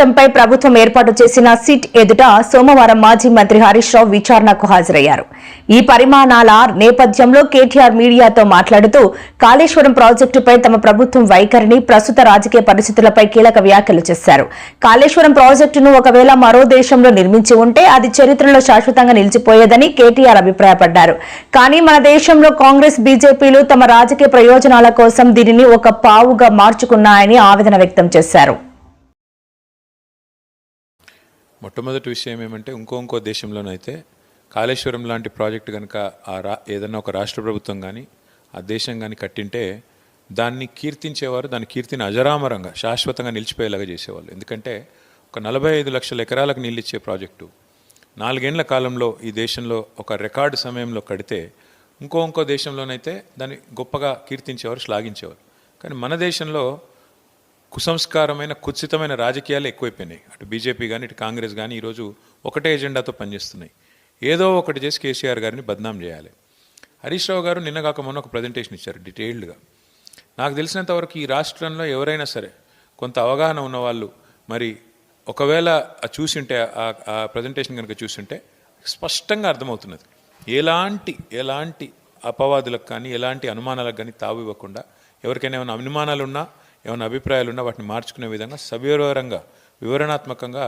అంశంపై ప్రభుత్వం ఏర్పాటు చేసిన సిట్ ఎదుట సోమవారం మాజీ మంత్రి హరీష్ రావు విచారణకు హాజరయ్యారు. ఈ పరిమాణాల నేపథ్యంలో కేటీఆర్ మీడియాతో మాట్లాడుతూ కాళేశ్వరం ప్రాజెక్టుపై తమ ప్రభుత్వం వైఖరిని ప్రస్తుత రాజకీయ పరిస్థితులపై కీలక వ్యాఖ్యలు చేశారు. కాళేశ్వరం ప్రాజెక్టును ఒకవేళ మరో దేశంలో నిర్మించి ఉంటే అది చరిత్రలో శాశ్వతంగా నిలిచిపోయేదని కేటీఆర్ అభిప్రాయపడ్డారు. కానీ మన దేశంలో కాంగ్రెస్ బీజేపీలు తమ రాజకీయ ప్రయోజనాల కోసం దీనిని ఒక పావుగా మార్చుకున్నాయని ఆవేదన వ్యక్తం చేశారు. మొట్టమొదటి విషయం ఏమంటే ఇంకో ఇంకో దేశంలోనైతే కాళేశ్వరం లాంటి ప్రాజెక్టు కనుక ఆ రా ఏదన్నా ఒక రాష్ట్ర ప్రభుత్వం కానీ ఆ దేశం కానీ కట్టింటే దాన్ని కీర్తించేవారు దాని కీర్తిని అజరామరంగా శాశ్వతంగా నిలిచిపోయేలాగా చేసేవాళ్ళు. ఎందుకంటే ఒక నలభై ఐదు లక్షల ఎకరాలకు నీళ్ళు ఇచ్చే ప్రాజెక్టు. నాలుగేండ్ల కాలంలో ఈ దేశంలో ఒక రికార్డు సమయంలో కడితే ఇంకో ఇంకో దేశంలోనైతే దాన్ని గొప్పగా కీర్తించేవారు శ్లాఘించేవారు. కానీ మన దేశంలో కుసంస్కారమైన కుత్సితమైన రాజకీయాలు ఎక్కువైపోయినాయి. అటు బీజేపీ కానీ ఇటు కాంగ్రెస్ కానీ ఈరోజు ఒకటే ఎజెండాతో పనిచేస్తున్నాయి. ఏదో ఒకటి చేసి కేసీఆర్ గారిని బద్నాం చేయాలి. హరీష్ రావు గారు నిన్న కాక మొన్న ఒక ప్రజెంటేషన్ ఇచ్చారు డీటెయిల్డ్గా. నాకు తెలిసినంతవరకు ఈ రాష్ట్రంలో ఎవరైనా సరే కొంత అవగాహన ఉన్నవాళ్ళు మరి ఒకవేళ చూసింటే ఆ- ఆ ప్రజెంటేషన్ కనుక చూసింటే స్పష్టంగా అర్థమవుతున్నది. ఎలాంటి ఎలాంటి అపవాదులకు కానీ ఎలాంటి అనుమానాలకు కానీ తావు ఇవ్వకుండా ఎవరికైనా ఏమైనా అనుమానాలు ఉన్నా ఏమైనా అభిప్రాయాలు ఉన్నా వాటిని మార్చుకునే విధంగా సవివరంగా వివరణాత్మకంగా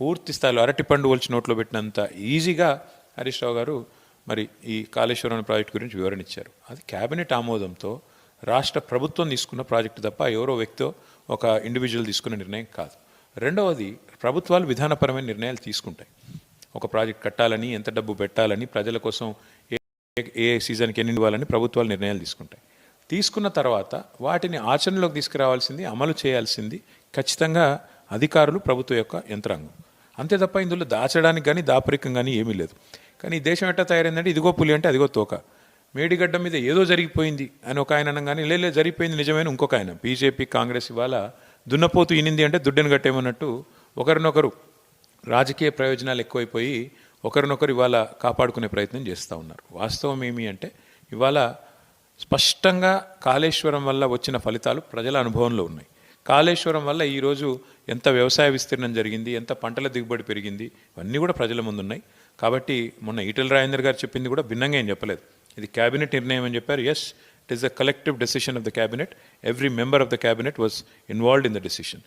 పూర్తి స్థాయిలో అరటిపండు ఒలిచి నోట్లో పెట్టినంత ఈజీగా హరీష్ రావు గారు మరి ఈ కాళేశ్వరం ప్రాజెక్టు గురించి వివరణ ఇచ్చారు. అది క్యాబినెట్ ఆమోదంతో రాష్ట్ర ప్రభుత్వం తీసుకున్న ప్రాజెక్టు తప్ప ఎవరో వ్యక్తో ఒక ఇండివిజువల్ తీసుకున్న నిర్ణయం కాదు. రెండవది ప్రభుత్వాలు విధానపరమైన నిర్ణయాలు తీసుకుంటాయి. ఒక ప్రాజెక్ట్ కట్టాలని ఎంత డబ్బు పెట్టాలని ప్రజల కోసం ఏ ఏ సీజన్కి ఎన్ని ఇవ్వాలని ప్రభుత్వాలు నిర్ణయాలు తీసుకుంటాయి. తీసుకున్న తర్వాత వాటిని ఆచరణలోకి తీసుకురావాల్సింది అమలు చేయాల్సింది ఖచ్చితంగా అధికారులు ప్రభుత్వం యొక్క యంత్రాంగం. అంతే తప్ప ఇందులో దాచడానికి కానీ దాపరికం కానీ ఏమీ లేదు. కానీ ఈ దేశం ఎట్టా తయారైందంటే ఇదిగో పులి అంటే అదిగో తోక. మేడిగడ్డ మీద ఏదో జరిగిపోయింది అని ఒక ఆయన అనగానే లే జరిగిపోయింది నిజమైన ఇంకొక ఆయన. బీజేపీ కాంగ్రెస్ ఇవాళ దున్నపోతు ఇనింది అంటే దుడ్డను కట్టేమన్నట్టు ఒకరినొకరు రాజకీయ ప్రయోజనాలు ఎక్కువైపోయి ఒకరినొకరు ఇవాళ కాపాడుకునే ప్రయత్నం చేస్తూ ఉన్నారు. వాస్తవం ఏమి అంటే ఇవాళ స్పష్టంగా కాళేశ్వరం వల్ల వచ్చిన ఫలితాలు ప్రజల అనుభవంలో ఉన్నాయి. కాళేశ్వరం వల్ల ఈరోజు ఎంత వ్యవసాయ విస్తీర్ణం జరిగింది ఎంత పంటల దిగుబడి పెరిగింది ఇవన్నీ కూడా ప్రజల ముందున్నాయి. కాబట్టి మొన్న ఈటల రాజేందర్ గారు చెప్పింది కూడా భిన్నంగా ఏం చెప్పలేదు. ఇది క్యాబినెట్ నిర్ణయం అని చెప్పారు. Yes it is the collective decision of the cabinet every member of the cabinet was involved in the decision